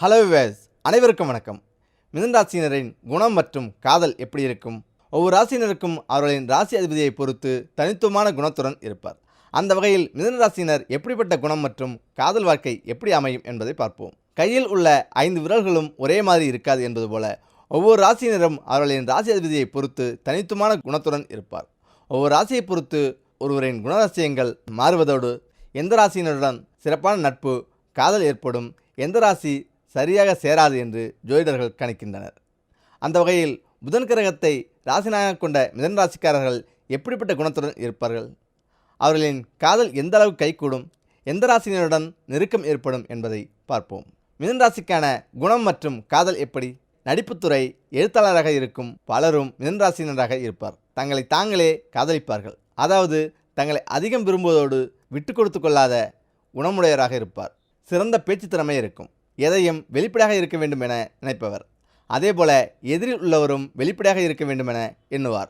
Hello ways அனைவருக்கும் வணக்கம். மிதன்ராசினரின் குணம் மற்றும் காதல் எப்படி இருக்கும்? ஒவ்வொரு ராசியினருக்கும் அவர்களின் ராசி அதிபதியை பொறுத்து தனித்துவமான குணத்துடன் இருப்பார். அந்த வகையில் மிதனராசினர் எப்படிப்பட்ட குணம் மற்றும் காதல் வாழ்க்கை எப்படி அமையும் என்பதை பார்ப்போம். கையில் உள்ள ஐந்து விரல்களும் ஒரே மாதிரி இருக்காது என்பது போல ஒவ்வொரு ராசியினரும் அவர்களின் ராசி அதிபதியை பொறுத்து தனித்துவமான குணத்துடன் இருப்பார். ஒவ்வொரு ராசியை பொறுத்து ஒருவரின் குணரசியங்கள் மாறுவதோடு எந்த ராசியினருடன் சிறப்பான நட்பு காதல் ஏற்படும் எந்த ராசி சரியாக சேராது என்று ஜோதிடர்கள் கணிக்கின்றனர். அந்த வகையில் புதன் கிரகத்தை ராசிநாயகம் கொண்ட மிதன் ராசிக்காரர்கள் எப்படிப்பட்ட குணத்துடன் இருப்பார்கள்? அவர்களின் காதல் எந்த அளவு கைகூடும்? எந்த ராசியினருடன் நெருக்கம் ஏற்படும் என்பதை பார்ப்போம். மிதன் ராசிக்கான குணம் மற்றும் காதல் எப்படி? நடிப்புத்துறை எழுத்தாளராக இருக்கும் பலரும் மிதன் ராசியினராக இருப்பார். தங்களை தாங்களே காதலிப்பார்கள். அதாவது தங்களை அதிகம் விரும்புவதோடு விட்டு கொடுத்து கொள்ளாத குணமுடையவராக இருப்பார். சிறந்த பேச்சு திறமை இருக்கும். எதையும் வெளிப்படையாக இருக்க வேண்டும் என நினைப்பவர். அதேபோல எதிரில் உள்ளவரும் வெளிப்படையாக இருக்க வேண்டும் என எண்ணுவார்.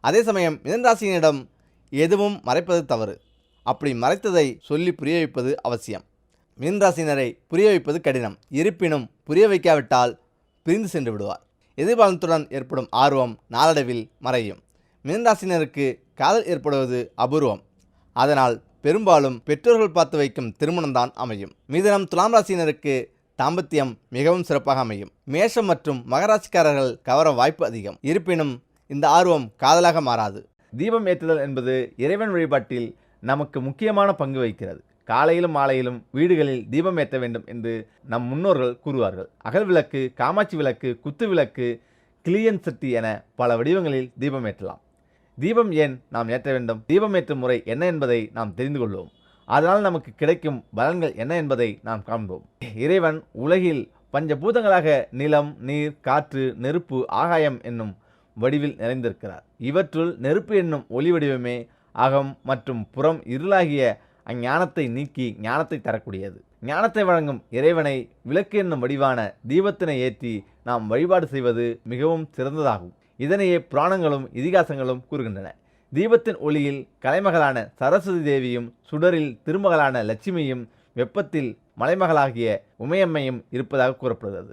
அதே சமயம் மிதன்ராசியினிடம் எதுவும் மறைப்பது தவறு. அப்படி மறைத்ததை சொல்லி புரிய வைப்பது அவசியம். மிதன்ராசினரை புரிய வைப்பது கடினம். இருப்பினும் புரிய வைக்காவிட்டால் பிரிந்து சென்று விடுவார். எதிர்காலத்துடன் ஏற்படும் ஆர்வம் நாளடைவில் மறையும். மிதன் காதல் ஏற்படுவது அபூர்வம். அதனால் பெரும்பாலும் பெற்றோர்கள் பார்த்து வைக்கும் திருமணம்தான் அமையும். மிதனம் துலாம் ராசியினருக்கு தாம்பத்தியம் மிகவும் சிறப்பாக அமையும். மேஷம் மற்றும் மகராசிக்காரர்கள் கவர வாய்ப்பு அதிகம். இருப்பினும் இந்த ஆர்வம் காதலாக மாறாது. தீபம் ஏற்றுதல் என்பது இறைவன் வழிபாட்டில் நமக்கு முக்கியமான பங்கு வகிக்கிறது. காலையிலும் மாலையிலும் வீடுகளில் தீபம் ஏற்ற வேண்டும் என்று நம் முன்னோர்கள் கூறுவார்கள். அகல் விளக்கு காமாட்சி விளக்கு குத்து விளக்கு கிளியன் சட்டி என பல வடிவங்களில் தீபம் ஏற்றலாம். தீபம் ஏன் நாம் ஏற்ற வேண்டும்? தீபம் ஏற்றும் முறை என்ன என்பதை நாம் தெரிந்து கொள்வோம். அதனால் நமக்கு கிடைக்கும் பலன்கள் என்ன என்பதை நாம் காண்போம். இறைவன் உலகில் பஞ்சபூதங்களாக நிலம் நீர் காற்று நெருப்பு ஆகாயம் என்னும் வடிவில் நிறைந்திருக்கிறார். இவற்றுள் நெருப்பு என்னும் ஒளி வடிவமே அகம் மற்றும் புறம் இருளாகிய அஞ்ஞானத்தை நீக்கி ஞானத்தை தரக்கூடியது. ஞானத்தை வழங்கும் இறைவனை விளக்கு என்னும் வடிவான தீபத்தினை ஏற்றி நாம் வழிபாடு செய்வது மிகவும் சிறந்ததாகும். இதனையே புராணங்களும் இதிகாசங்களும் கூறுகின்றன. தீபத்தின் ஒளியில் கலைமகளான சரஸ்வதி தேவியும் சுடரில் திருமகளான லட்சுமியும் வெப்பத்தில் மலைமகளாகிய உமையம்மையும் இருப்பதாக கூறப்படுகிறது.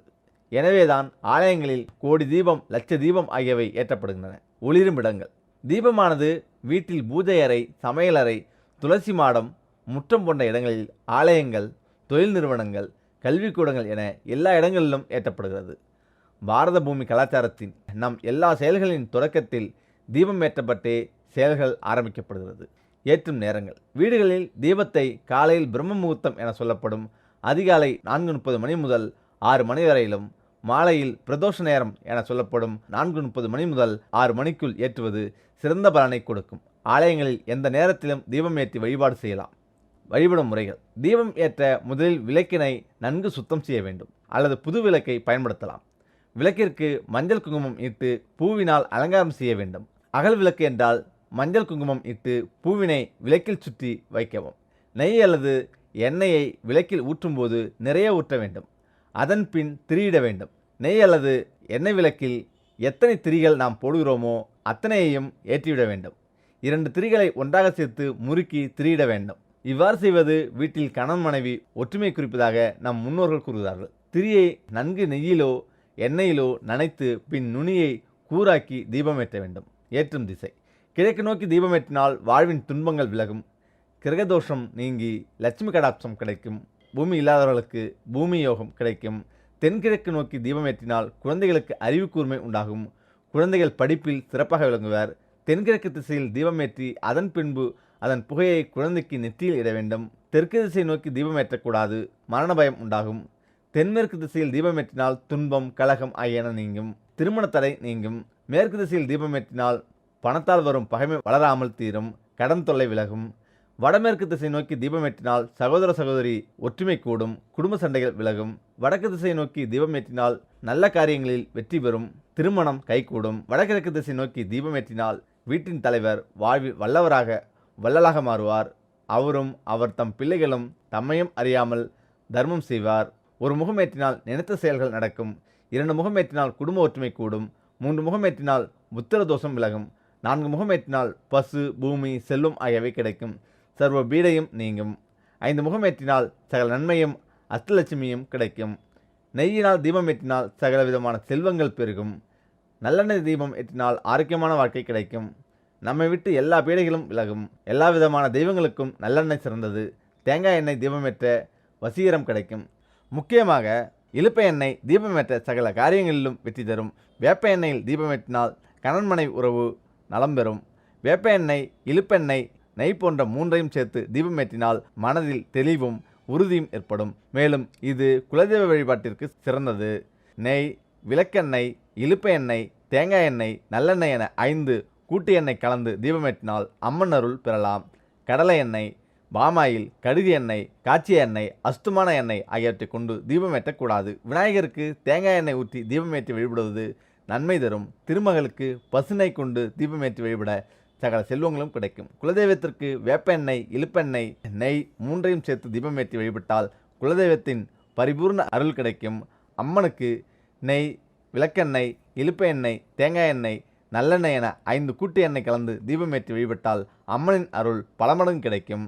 எனவேதான் ஆலயங்களில் கோடி தீபம் லட்ச தீபம் ஆகியவை ஏற்றப்படுகின்றன. ஒளிரும் இடங்கள். தீபமானது வீட்டில் பூஜை அறை சமையலறை துளசி மாடம் முற்றம் போன்ற இடங்களில் ஆலயங்கள் தொழில் நிறுவனங்கள் கல்விக்கூடங்கள் என எல்லா இடங்களிலும் ஏற்றப்படுகிறது. பாரத பூமி கலாச்சாரத்தின் நம் எல்லா செயல்களின் தொடக்கத்தில் தீபம் ஏற்றப்பட்டு செயல்கள் ஆரம்பிக்கப்படுகிறது. ஏற்றும் நேரங்கள். வீடுகளில் தீபத்தை காலையில் பிரம்ம முகூர்த்தம் என சொல்லப்படும் அதிகாலை நான்கு முப்பது மணி முதல் ஆறு மணி வரையிலும் மாலையில் பிரதோஷ நேரம் என சொல்லப்படும் நான்கு முப்பது மணி முதல் ஆறு மணிக்குள் ஏற்றுவது சிறந்த பலனை கொடுக்கும். ஆலயங்களில் எந்த நேரத்திலும் தீபம் ஏற்றி வழிபாடு செய்யலாம். வழிபடும் முறைகள். தீபம் ஏற்ற முதலில் விளக்கினை நன்கு சுத்தம் செய்ய வேண்டும். அல்லது புது விளக்கை பயன்படுத்தலாம். விளக்கிற்கு மஞ்சள் குங்குமம் இட்டு பூவினால் அலங்காரம் செய்ய வேண்டும். அகல் விளக்கு என்றால் மஞ்சள் குங்குமம் இட்டு பூவினை விளக்கில் சுற்றி வைக்கவும். நெய் அல்லது எண்ணெயை விளக்கில் ஊற்றும்போது நிறைய ஊற்ற வேண்டும். அதன் பின் திரியிட வேண்டும். நெய் அல்லது எண்ணெய் விளக்கில் எத்தனை திரிகள் நாம் போடுகிறோமோ அத்தனையையும் ஏற்றிவிட வேண்டும். இரண்டு திரிகளை ஒன்றாக சேர்த்து முறுக்கி திரியிட வேண்டும். இவ்வாறு செய்வது வீட்டில் கணவன் மனைவி ஒற்றுமை குறிப்பதாக நம் முன்னோர்கள் கூறுகிறார்கள். திரியை நன்கு நெய்யிலோ எண்ணெயிலோ நனைத்து பின் நுனியை கூராக்கி தீபம் ஏற்ற வேண்டும். ஏற்றும் திசை. கிழக்கு நோக்கி தீபம் ஏற்றினால் வாழ்வின் துன்பங்கள் விலகும். கிரகதோஷம் நீங்கி லட்சுமி கடாட்சம் கிடைக்கும். பூமி இல்லாதவர்களுக்கு பூமி யோகம் கிடைக்கும். தென்கிழக்கு நோக்கி தீபம் ஏற்றினால் குழந்தைகளுக்கு அறிவு கூர்மை உண்டாகும். குழந்தைகள் படிப்பில் சிறப்பாக விளங்குவர். தென்கிழக்கு திசையில் தீபம் ஏற்றி அதன் பின்பு அதன் புகையை குழந்தைக்கு நெற்றியில் இட வேண்டும். தெற்கு திசை நோக்கி தீபம் ஏற்றக்கூடாது. மரண பயம் உண்டாகும். தென்மேற்கு திசையில் தீபம் ஏற்றினால் துன்பம் கலகம் ஆகியன நீங்கும். திருமண தடை நீங்கும். மேற்கு திசையில் தீபம் ஏற்றினால் பணத்தால் வரும் பகைமை வளராமல் தீரும் கடன் தொல்லை விலகும். வடமேற்கு திசை நோக்கி தீபம் ஏற்றினால் சகோதர சகோதரி ஒற்றுமை கூடும் குடும்ப சண்டைகள் விலகும். வடக்கு திசை நோக்கி தீபம் ஏற்றினால் நல்ல காரியங்களில் வெற்றி பெறும் திருமணம் கைகூடும். வடகிழக்கு திசை நோக்கி தீபம் ஏற்றினால் வீட்டின் தலைவர் வாழ்வில் வல்லவராக வள்ளலாக மாறுவார். அவரும் அவர் தம் பிள்ளைகளும் தம்மையும் அறியாமல் தர்மம் செய்வார். ஒரு முகம் ஏற்றினால் நினைத்த செயல்கள் நடக்கும். இரண்டு முகம் ஏற்றினால் குடும்ப ஒற்றுமை கூடும். மூன்று முகம் ஏற்றினால் புத்திர தோஷம் விலகும். நான்கு முகம் ஏற்றினால் பசு பூமி செல்வம் ஆகியவை கிடைக்கும். சர்வ பீடையும் நீங்கும். ஐந்து முகம் ஏற்றினால் சகல நன்மையும் அஷ்டலட்சுமியும் கிடைக்கும். நெய்யினால் தீபம் ஏற்றினால் சகல விதமான செல்வங்கள் பெருகும். நல்லெண்ணெய் தீபம் ஏற்றினால் ஆரோக்கியமான வாழ்க்கை கிடைக்கும். நம்மை விட்டு எல்லா பீடைகளும் விலகும். எல்லா விதமான தெய்வங்களுக்கும் நல்லெண்ணெய் சிறந்தது. தேங்காய் எண்ணெய் தீபமேற்ற வசீகரம் கிடைக்கும். முக்கியமாக இழுப்ப எண்ணெய் தீபமேற்ற சகல காரியங்களிலும் வெற்றி தரும். வேப்ப எண்ணெயில் தீபமேற்றினால் கணவன் மனைவி உறவு நலம் பெறும். வேப்ப எண்ணெய் இலுப்பெண்ணெய் நெய் போன்ற மூன்றையும் சேர்த்து தீபமேற்றினால் மனதில் தெளிவும் உறுதியும் ஏற்படும். மேலும் இது குலதெய்வ வழிபாட்டிற்கு சிறந்தது. நெய் விளக்கெண்ணெய் இழுப்ப எண்ணெய் தேங்காய் எண்ணெய் நல்லெண்ணெய் என ஐந்து கூட்டு எண்ணெய் கலந்து தீபமேற்றினால் அம்மன் அருள் பெறலாம். கடலை எண்ணெய் பாமாயில் கடுகு எண்ணெய் காய்ச்சிய எண்ணெய் அஸ்துமான எண்ணெய் ஆகியவற்றை கொண்டு தீபமேற்றக்கூடாது விநாயகருக்கு தேங்காய் எண்ணெய் ஊற்றி தீபமேற்றி வழிபடுவது நன்மை தரும். திருமகளுக்கு பசுனை கொண்டு தீபமேற்றி வழிபட சகல செல்வங்களும் கிடைக்கும். குலதெய்வத்திற்கு வேப்ப எண்ணெய் இழுப்பெண்ணெய் நெய் மூன்றையும் சேர்த்து தீபமேற்றி வழிபட்டால் குலதெய்வத்தின் பரிபூர்ண அருள் கிடைக்கும். அம்மனுக்கு நெய் விளக்கெண்ணெய் இழுப்ப எண்ணெய் தேங்காய் எண்ணெய் நல்லெண்ணெய் என ஐந்து கூட்டு எண்ணெய் கலந்து தீபமேற்றி வழிபட்டால் அம்மனின் அருள் பல மடங்கு கிடைக்கும்.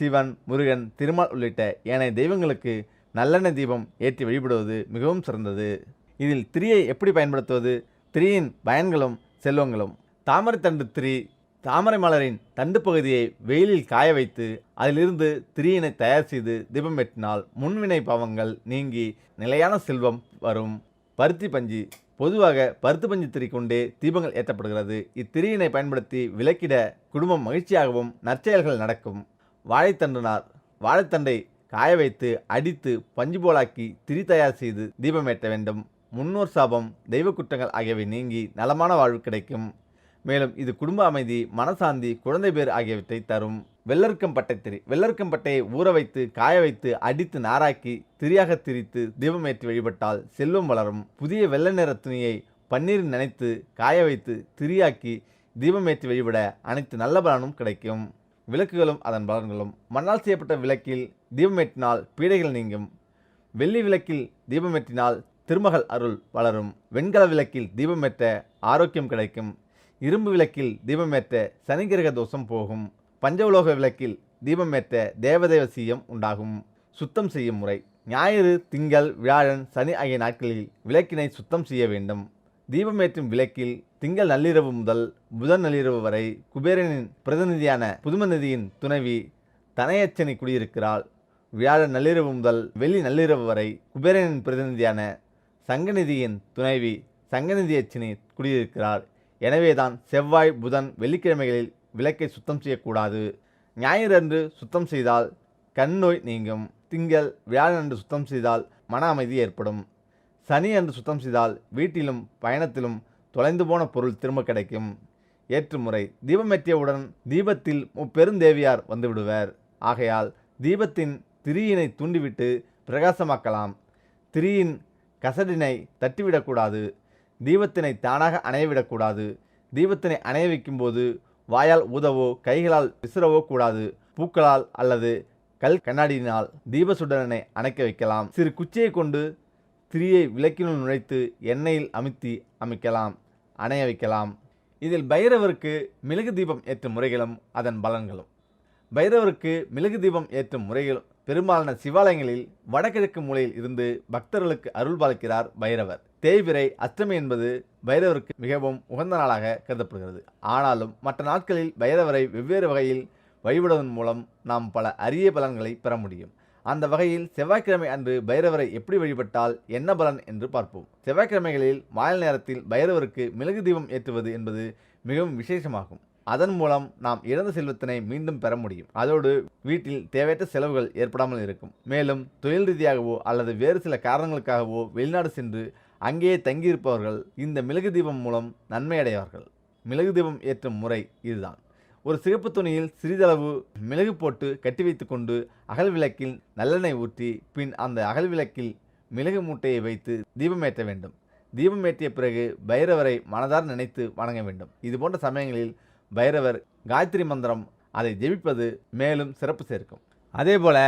சிவன் முருகன் திருமால் உள்ளிட்ட ஏனைய தெய்வங்களுக்கு நல்லெண்ணெய் தீபம் ஏற்றி வழிபடுவது மிகவும் சிறந்தது. இதில் திரியை எப்படி பயன்படுத்துவது? திரியின் பயன்களும் செல்வங்களும். தாமரைத்தண்டு திரி தாமரை மலரின் தண்டு பகுதியை வெயிலில் காய வைத்து அதிலிருந்து திரியினை தயார் செய்து தீபம் வெட்டினால் முன்வினை பாவங்கள் நீங்கி நிலையான செல்வம் வரும். பருத்தி பஞ்சு பொதுவாக பருத்து பஞ்சு திரி கொண்டே தீபங்கள் ஏற்றப்படுகிறது. இத்திரியினை பயன்படுத்தி விளக்கிட குடும்பம் மகிழ்ச்சியாகவும் நற்செயல்கள் நடக்கும். வாழைத்தண்டுனார் வாழைத்தண்டை காய வைத்து அடித்து பஞ்சு போலாக்கி திரி தயார் செய்து தீபம் ஏற்ற வேண்டும். முன்னோர் சாபம் தெய்வ குற்றங்கள் ஆகியவை நீங்கி நலமான வாழ்வு கிடைக்கும். மேலும் இது குடும்ப அமைதி மனசாந்தி குழந்தை பேர் ஆகியவற்றை தரும். வெள்ளருக்கம் பட்டை திரி வெள்ளருக்கம் பட்டையை ஊற வைத்து காய வைத்து அடித்து நாராக்கி திரியாக திரித்து தீபமேற்றி வழிபட்டால் செல்வம் வளரும். புதிய வெள்ளை நிற துணியை பன்னீரில் நனைத்து காய வைத்து திரியாக்கி தீபமேற்றி வழிபட அனைத்து நல்ல பலனும் கிடைக்கும். விளக்குகளும் அதன் பலன்களும். மண்ணால் செய்யப்பட்ட விளக்கில் தீபமேற்றினால் பீடைகள் நீங்கும். வெள்ளி விளக்கில் தீபமேற்றினால் திருமகள் அருள் வளரும். வெண்கல விளக்கில் தீபமேற்ற ஆரோக்கியம் கிடைக்கும். இரும்பு விளக்கில் தீபமேற்ற சனிகிரக தோஷம் போகும். பஞ்சவுலோக விளக்கில் தீபமேற்ற தேவதேவ சீயம் உண்டாகும். சுத்தம் செய்யும் முறை. ஞாயிறு திங்கள் வியாழன் சனி ஆகிய நாட்களில் விளக்கினை சுத்தம் செய்ய வேண்டும். தீபமேற்றும் விளக்கில் திங்கள் நள்ளிரவு முதல் புதன் நள்ளிரவு வரை குபேரனின் பிரதிநிதியான புதுமநிதியின் துணைவி தனையச்சனை குடியிருக்கிறாள். வியாழன் நள்ளிரவு முதல் வெள்ளி நள்ளிரவு வரை குபேரனின் பிரதிநிதியான சங்கநிதியின் துணைவி சங்கநிதி அச்சினி குடியிருக்கிறார். எனவேதான் செவ்வாய் புதன் வெள்ளிக்கிழமைகளில் விளக்கை சுத்தம் செய்யக்கூடாது. ஞாயிறன்று சுத்தம் செய்தால் கண் நோய் நீங்கும். திங்கள் வியாழனன்று சுத்தம் செய்தால் மன அமைதி ஏற்படும். சனி அன்று சுத்தம் செய்தால் வீட்டிலும் பயணத்திலும் தொலைந்து போன பொருள் திரும்ப கிடைக்கும். ஏற்றுமுறை தீபமேற்றியவுடன் தீபத்தில் முப்பெருந்தேவியார் வந்துவிடுவர். ஆகையால் தீபத்தின் திரியினை தூண்டிவிட்டு பிரகாசமாக்கலாம். திரியின் கசடினை தட்டிவிடக்கூடாது. தீபத்தினை தானாக அணையவிடக்கூடாது. தீபத்தினை அணைய வைக்கும்போது வாயால் ஊதவோ கைகளால் விசிறவோ கூடாது. பூக்களால் அல்லது கல் கண்ணாடியினால் தீபசுடனனை அணைக்க வைக்கலாம். சிறு குச்சியை கொண்டு திரியை விளக்கினுள் நுழைத்து எண்ணெயில் அமுத்தி அமைக்கலாம். அணைய வைக்கலாம். இதில் பைரவருக்கு மிளகு தீபம் ஏற்றும் முறைகளும் அதன் பலன்களும். பைரவருக்கு மிளகு தீபம் ஏற்றும் முறைகளும் பெரும்பாலான சிவாலயங்களில் வடகிழக்கு மூலையில் இருந்து பக்தர்களுக்கு அருள் பாலிக்கிறார் பைரவர். தேய்பிறை அஷ்டமி என்பது பைரவருக்கு மிகவும் உகந்த நாளாக கருதப்படுகிறது. ஆனாலும் மற்ற நாட்களில் பைரவரை வெவ்வேறு வகையில் வழிபடுவதன் மூலம் நாம் பல அரிய பலன்களை பெற முடியும். அந்த வகையில் செவ்வாய்க்கிழமை அன்று பைரவரை எப்படி வழிபட்டால் என்ன பலன் என்று பார்ப்போம். செவ்வாய்க்கிழமைகளில் மாலை நேரத்தில் பைரவருக்கு மிளகு தீபம் ஏற்றுவது என்பது மிகவும் விசேஷமாகும். அதன் மூலம் நாம் இழந்த செல்வத்தினை மீண்டும் பெற முடியும். அதோடு வீட்டில் தேவையற்ற செலவுகள் ஏற்படாமல் இருக்கும். மேலும் தொழில் ரீதியாகவோ அல்லது வேறு சில காரணங்களுக்காகவோ வெளிநாடு சென்று அங்கேயே தங்கியிருப்பவர்கள் இந்த மிளகு தீபம் மூலம் நன்மை அடைவார்கள் மிளகு தீபம் ஏற்றும் முறை இதுதான். ஒரு சிகப்பு துணியில் சிறிதளவு மிளகு போட்டு கட்டி வைத்துக்கொண்டு அகல் விளக்கில் நல்லெண்ணெய் ஊற்றி பின் அந்த அகல் விளக்கில் மிளகு மூட்டையை வைத்து தீபம் ஏற்ற வேண்டும். தீபம் ஏற்றிய பிறகு பைரவரை மனதார் நினைத்து வணங்க வேண்டும். இது போன்ற சமயங்களில் பைரவர் காயத்ரி மந்திரம் அதை ஜெபிப்பது மேலும் சிறப்பு சேர்க்கும். அதேபோல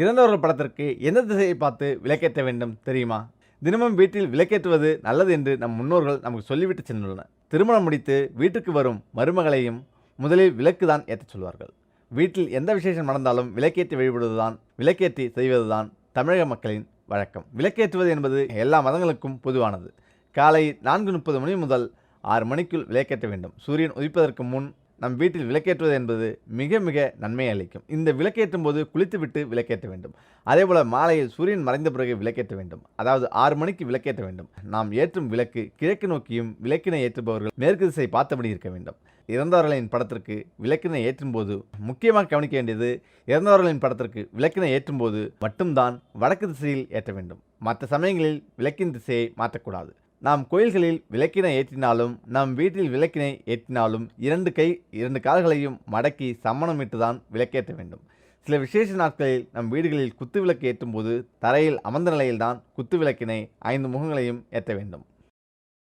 இறந்தவர்கள் படத்திற்கு எந்த திசையை பார்த்து விளக்கேற்ற வேண்டும் தெரியுமா? தினமும் வீட்டில் விளக்கேற்றுவது நல்லது என்று நம் முன்னோர்கள் நமக்கு சொல்லிவிட்டு சென்றுள்ளனர். திருமணம் முடித்து வீட்டுக்கு வரும் மருமகளையும் முதலில் விளக்கு தான் ஏற்றச் சொல்வார்கள். வீட்டில் எந்த விசேஷம் நடந்தாலும் விளக்கேற்றி வழிபடுவதுதான் விளக்கேற்றி செய்வதுதான் தமிழக மக்களின் வழக்கம். விளக்கேற்றுவது என்பது எல்லா மதங்களுக்கும் பொதுவானது. காலை நான்கு முப்பது மணி முதல் ஆறு மணிக்குள் விளக்கேற்ற வேண்டும். சூரியன் உதிப்பதற்கு முன் நம் வீட்டில் விளக்கேற்றுவது என்பது மிக மிக நன்மை அளிக்கும். இந்த விளக்கேற்றும் போது குளித்துவிட்டு விளக்கேற்ற வேண்டும். அதேபோல் மாலையில் சூரியன் மறைந்த பிறகு விளக்கேற்ற வேண்டும். அதாவது ஆறு மணிக்கு விளக்கேற்ற வேண்டும். நாம் ஏற்றும் விளக்கு கிழக்கு நோக்கியும் விளக்கினை ஏற்றுபவர்கள் மேற்கு திசை பார்த்தபடி இருக்க வேண்டும். இறந்தவர்களின் படத்திற்கு விளக்கினை ஏற்றும்போது முக்கியமாக கவனிக்க வேண்டியது இறந்தவர்களின் படத்திற்கு விளக்கினை ஏற்றும்போது மட்டும்தான் வடக்கு திசையில் ஏற்ற வேண்டும். மற்ற சமயங்களில் விளக்கின் திசையை மாற்றக்கூடாது. நாம் கோயில்களில் விளக்கினை ஏற்றினாலும் நம் வீட்டில் விளக்கினை ஏற்றினாலும் இரண்டு கை இரண்டு கால்களையும் மடக்கி சம்மணமிட்டு தான் விளக்கேற்ற வேண்டும். சில விசேஷ நாட்களில் நம் வீடுகளில் குத்து விளக்கு ஏற்றும் போது தரையில் அமர்ந்த நிலையில்தான் குத்து விளக்கினை ஐந்து முகங்களையும் ஏற்ற வேண்டும்.